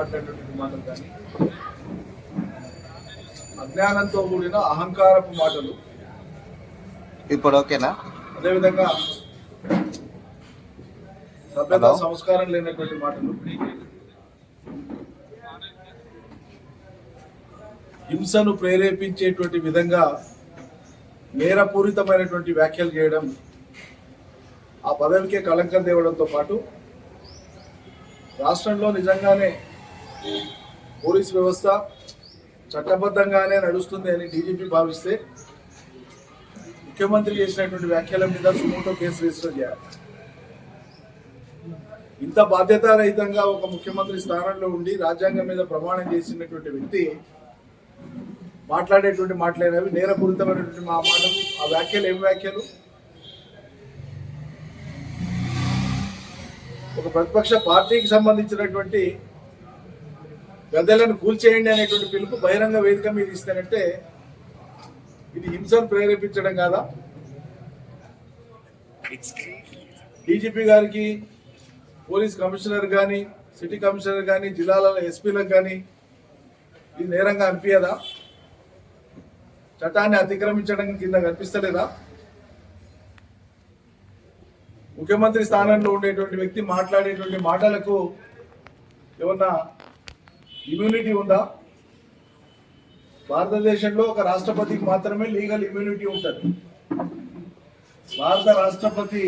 మాట్లాడినటువంటి మాటలు కానీ అజ్ఞానంతో కూడిన అహంకారపు మాటలు. ఇప్పుడు ఓకేనా? అదేవిధంగా సభ్యత. సంస్కారం లేనటువంటి మాటలు. హింసను ప్రేరేపించేటువంటి విధంగా నేరపూరితమైనటువంటి వ్యాఖ్యలు చేయడం ఆ పదవికే కళంకం తేవడంతో పాటు రాష్ట్రంలో నిజంగానే పోలీస్ వ్యవస్థ చట్టబద్ధంగానే నడుస్తుంది అని డీజీపీ భావిస్తే ముఖ్యమంత్రి చేసినటువంటి వ్యాఖ్యల మీద సుమోటో కేసు రిజిస్టర్ చేయాలి. ఇంత బాధ్యతారహితంగా ఒక ముఖ్యమంత్రి స్థానంలో ఉండి రాజ్యాంగం మీద ప్రమాణం చేసినటువంటి వ్యక్తి మాట్లాడేటువంటి మాట్లాడేవి నేరపూరితమైనటువంటి మా మాటలు ఆ వ్యాఖ్యలు ఏమి వ్యాఖ్యలు? ఒక ప్రతిపక్ష పార్టీకి సంబంధించినటువంటి గద్దెలను కూల్చేయండి అనేటువంటి పిలుపు బహిరంగ వేదిక మీద ఇస్తానంటే ఇది హింసను ప్రేరేపించడం కాదా? డీజీపీ గారికి పోలీస్ కమిషనర్ కానీ సిటీ కమిషనర్ కానీ జిల్లాలలో ఎస్పీలకు కానీ ఇది నేరంగా అనిపించదా చట్టాన్ని అతిక్రమించడం కింద కనిపిస్తలేదా? ముఖ్యమంత్రి స్థానంలో ఉండేటువంటి వ్యక్తి మాట్లాడేటువంటి మాటలకు ఏమన్నా ఇమ్యూనిటీ ఉందా? భారతదేశంలో ఒక రాష్ట్రపతికి మాత్రమే లీగల్ ఇమ్యూనిటీ ఉంటుంది. భారత రాష్ట్రపతి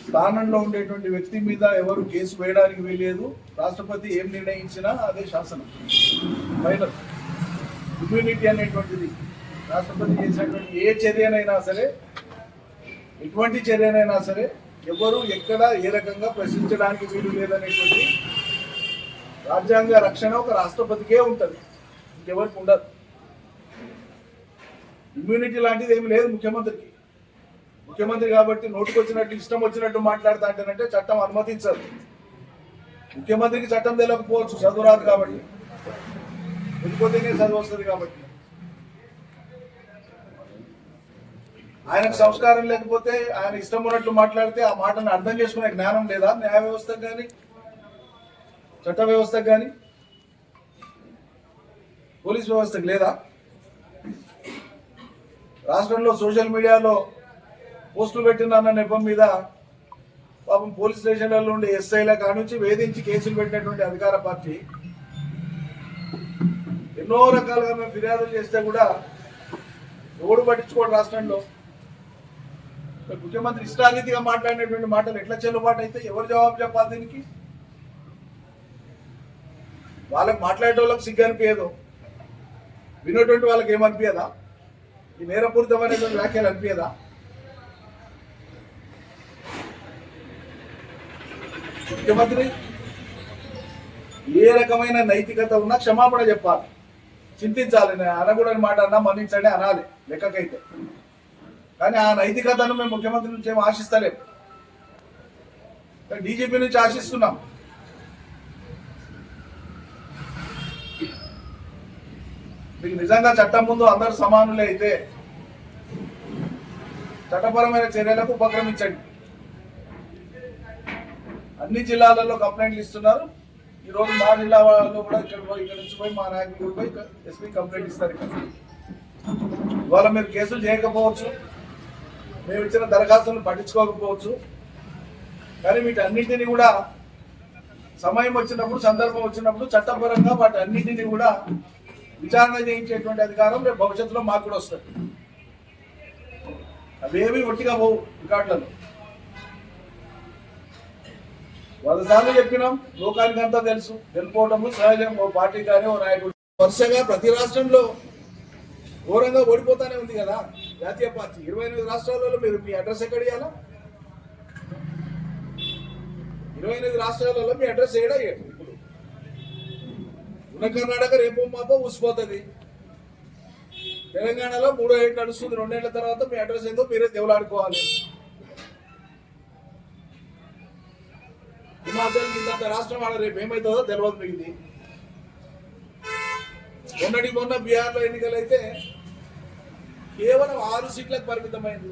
స్థానంలో ఉండేటువంటి వ్యక్తి మీద ఎవరు కేసు వేయడానికి వీలేదు రాష్ట్రపతి ఏం నిర్ణయించినా అదే శాసనం. ఫైనల్ ఇమ్యూనిటీ అనేటువంటిది. రాష్ట్రపతి చేసినటువంటి ఏ చర్యనైనా సరే ఎటువంటి చర్యనైనా సరే ఎవరు ఎక్కడ ఏ రకంగా ప్రశ్నించడానికి వీలు లేదనేటువంటి రాజ్యాంగ రక్షణ ఒక రాష్ట్రపతికే ఉంటుంది. ఇంకెవరికి ఉండదు. ఇమ్యూనిటీ లాంటిది ఏమి లేదు ముఖ్యమంత్రికి. ముఖ్యమంత్రి కాబట్టి నోటుకు వచ్చినట్టు ఇష్టం వచ్చినట్టు మాట్లాడుతా అంటేనంటే చట్టం అనుమతించదు. ముఖ్యమంత్రికి చట్టం తెలియకపోవచ్చు చదువు రాదు కాబట్టి. వెళ్ళిపోతేనే చదువు వస్తుంది కాబట్టి. ఆయనకు సంస్కారం లేకపోతే ఆయన ఇష్టం ఉన్నట్లు మాట్లాడితే ఆ మాటను అర్థం చేసుకునే జ్ఞానం లేదా? న్యాయ వ్యవస్థ కానీ చట్ట వ్యవస్థకు కానీ పోలీస్ వ్యవస్థకు లేదా? రాష్ట్రంలో సోషల్ మీడియాలో పోస్టులు పెట్టిన నెపం మీద పాపం పోలీస్ స్టేషన్లలో ఉండే ఎస్ఐల కాడ నుంచి వేధించి కేసులు పెట్టినటువంటి అధికార పార్టీ ఎన్నో రకాలుగా మేము ఫిర్యాదులు చేస్తే కూడా ఎవడు పట్టించుకోడు రాష్ట్రంలో. ముఖ్యమంత్రి ఇష్టారీతిగా మాట్లాడినటువంటి మాటలు ఎట్లా చెల్లుబాటు అయితే ఎవరు జవాబు చెప్పాలి దీనికి? వాళ్ళకి మాట్లాడే వాళ్ళకి సిగ్గు అనిపించదు. వినేటువంటి వాళ్ళకి ఏమనిపించదా ఈ నేరపూరితమైనటువంటి వ్యాఖ్యలు అనిపించదా? ముఖ్యమంత్రి ఏ రకమైన నైతికత ఉన్నా క్షమాపణ చెప్పాలి. చింతించాలి. నేను అనకూడని మాట అన్నా మన్నించండి అనాలి. లెక్కకైతే. కానీ ఆ నైతికతను మేము ముఖ్యమంత్రి నుంచి ఏమి ఆశిస్తలేం. డీజీపీ నుంచి ఆశిస్తున్నాం. మీకు నిజంగా చట్టం ముందు అందరు సమానులే అయితే చట్టపరమైన చర్యలకు ఉపక్రమించండి అన్ని జిల్లాలలో కంప్లైంట్లు ఇస్తున్నారు. ఈ రోజు మా జిల్లా వాళ్ళు కూడా ఇక్కడ పోయి ఇక్కడ నుంచి పోయి మా నాయకులు పోయి ఎస్పీ కంప్లైంట్ ఇస్తారు ఇక్కడ. ఇవాళ మీరు కేసులు చేయకపోవచ్చు. మేము ఇచ్చిన దరఖాస్తులను పట్టించుకోకపోవచ్చు. కానీ వీటన్నిటిని కూడా సమయం వచ్చినప్పుడు సందర్భం వచ్చినప్పుడు చట్టపరంగా వాటి అన్నింటినీ కూడా విచారణ చేయించేటువంటి అధికారం రేపు భవిష్యత్తులో మాకు కూడా వస్తుంది. అవేమీ ఒట్టిగా పోవు రికార్డులలో వంద సార్లు చెప్పినాం లోకానికి అంతా తెలుసు. వెళ్ళిపోవటము సహజం ఓ పార్టీ కానీ ఓ నాయకుడు వరుసగా ప్రతి రాష్ట్రంలో ఘోరంగా ఓడిపోతానే ఉంది కదా జాతీయ పార్టీ. ఇరవై ఎనిమిది రాష్ట్రాలలో మీరు మీ అడ్రస్ ఎక్కడ ఇవ్వాలా ఇరవై ఎనిమిది రాష్ట్రాలలో మీ అడ్రస్ ఏడా ఇవ్వండి కర్ణాటక రేపు మాపో ఊసిపోతుంది. తెలంగాణలో మూడో ఏళ్ళు నడుస్తుంది. రెండేళ్ళ తర్వాత మీ అడ్రస్ ఏందో మీరే దేవులాడుకోవాలి. హిమాచల్ ఇంత రాష్ట్రం ఆడ రేపు ఏమవుతుందో తెలియదు మిగిలింది మొన్నటి మొన్న బీహార్లో ఎన్నికలైతే కేవలం ఆరు సీట్లకు పరిమితమైంది.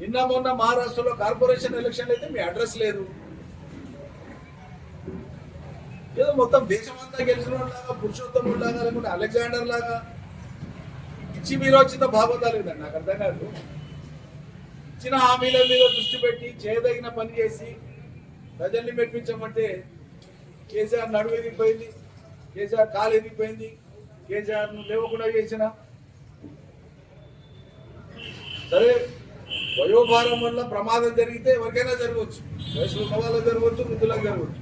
నిన్న మొన్న మహారాష్ట్రలో కార్పొరేషన్ ఎలక్షన్ అయితే మీ అడ్రస్ లేదు. ఏదో మొత్తం దేశమంతా గెలిచిన లాగా పురుషోత్తముడు లాగా లేకుంటే అలెగ్జాండర్ లాగా ఇచ్చి మీరు వచ్చిన భాగవతాలు లేదండి నాకు అర్థం కాదు. ఇచ్చిన హామీల మీద దృష్టి పెట్టి చేయదగిన పని చేసి ప్రజల్ని మెప్పించమంటే కేసీఆర్ నడువు ఎదిగిపోయింది కేసీఆర్ కాలు ఎదిగిపోయింది కేసీఆర్ను లేవకుండా చేసిన. సరే వయోభారం వల్ల ప్రమాదం జరిగితే ఎవరికైనా జరగవచ్చు. వయసులో ఉన్న వాళ్ళకి జరగవచ్చు వృద్ధులకు జరగవచ్చు.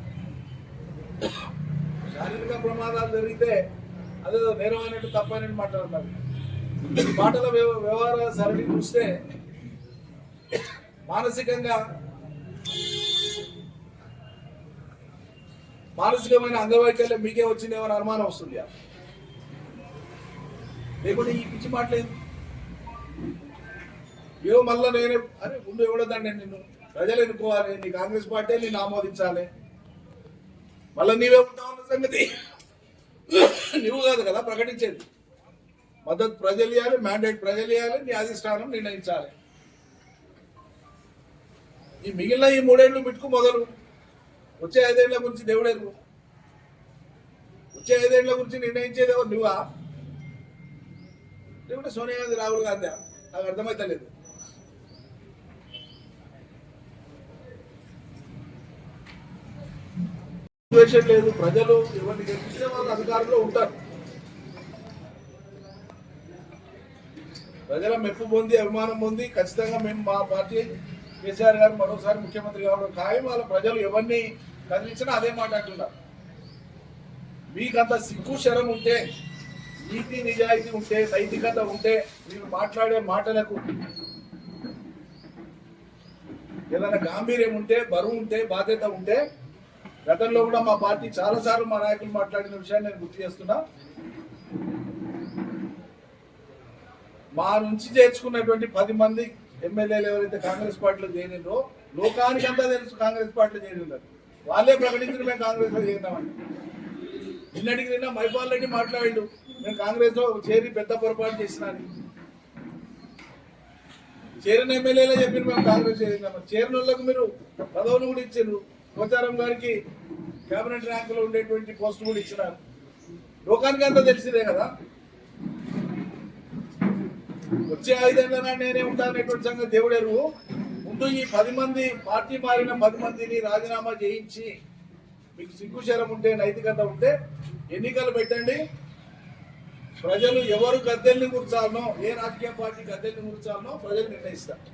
శారీరక ప్రమాదాలు జరిగితే అదేదో నేరం అయినట్టు తప్పైనట్టు మాట్లాడుతున్నారు ఈ మాటల వ్యవ- వ్యవహార సరళి చూస్తే మానసికంగా మానసికమైన అంగవైకల్యం మీకే వచ్చిందేమని అనుమానం వస్తుంది లేకుంటే ఈ పిచ్చి మాట్లేదు ఏవో మళ్ళా నేనే అరే ముందు ఎవడదండి నిన్ను ప్రజలు ఎన్నుకోవాలి నీ కాంగ్రెస్ పార్టీ నేను ఆమోదించాలి. మళ్ళీ నీవే ఉంటావు అన్న సంగతి. నువ్వు కాదు కదా ప్రకటించేది. మద్దతు ప్రజలు ఇవ్వాలి మ్యాండేట్ ప్రజలు ఇవ్వాలి నీ అధిష్టానం నిర్ణయించాలి. ఈ మిగిలిన ఈ మూడేళ్ళు బిట్టుకు మొదలు. వచ్చే ఐదేళ్ళ గురించి దేవుడెరుగు వచ్చే ఐదేళ్ళ గురించి నిర్ణయించేది ఎవరు? నువ్వా? లేకుంటే సోనియా గాంధీ రాహుల్ గాంధీ. నాకు అర్థమైతలేదు. సిచ్యువేషన్ లేదు ప్రజలు ఎవరిని గెలిపిస్తే వాళ్ళు అధికారంలో ఉంటారు. ప్రజల మెప్పు పొంది అభిమానం పొంది ఖచ్చితంగా మేము మా పార్టీ కేసీఆర్ గారు మరోసారి ముఖ్యమంత్రి కావడం ఖాయం. వాళ్ళ ప్రజలు ఎవరిని కదిలించినా అదే మాట అంటున్నారు. మీకంత సిగ్గు శరం ఉంటే నీతి నిజాయితీ ఉంటే నైతికత ఉంటే మీరు మాట్లాడే మాటలకు ఏదైనా గాంభీర్యం ఉంటే బరువు ఉంటే బాధ్యత ఉంటే గతంలో కూడా మా పార్టీ చాలాసార్లు మా నాయకులు మాట్లాడిన విషయాన్ని నేను గుర్తు చేస్తున్నా. మా నుంచి చేర్చుకున్నటువంటి పది మంది ఎమ్మెల్యేలు ఎవరైతే కాంగ్రెస్ పార్టీలో చేరినో లోకానికి అంతా తెలుసు కాంగ్రెస్ పార్టీలో చేరి ఉన్నారు వాళ్ళే ప్రకటించిన మేము కాంగ్రెస్లో చేరినామని నిన్నటికి నిన్న మైపాల్ రెడ్డి మాట్లాడిండు మేము కాంగ్రెస్లో చేరి పెద్ద పొరపాటు చేసినాను చేరిన ఎమ్మెల్యేలే చెప్పిన మేము కాంగ్రెస్ చేరినాము చేరిన వాళ్ళకు మీరు పదవులు కూడా ఇచ్చారు పోచారం గారికి కేబినెట్ ర్యాంకులో ఉండేటువంటి పోస్ట్ కూడా ఇచ్చినారు. లోకానికి అంతా తెలిసిందే కదా? వచ్చే ఐదేళ్ళనా నేనే ఉంటానటువంటి సంగతి దేవుడు ముందు ఈ పది మంది పార్టీ మారిన పది మందిని రాజీనామా చేయించి మీకు సిగ్గుశరం ఉంటే నైతికత ఉంటే ఎన్నికలు పెట్టండి. ప్రజలు ఎవరు గద్దెల్ని కూర్చాలనో ఏ రాజకీయ పార్టీ గద్దెల్ని కూర్చాలనో ప్రజలు నిర్ణయిస్తారు.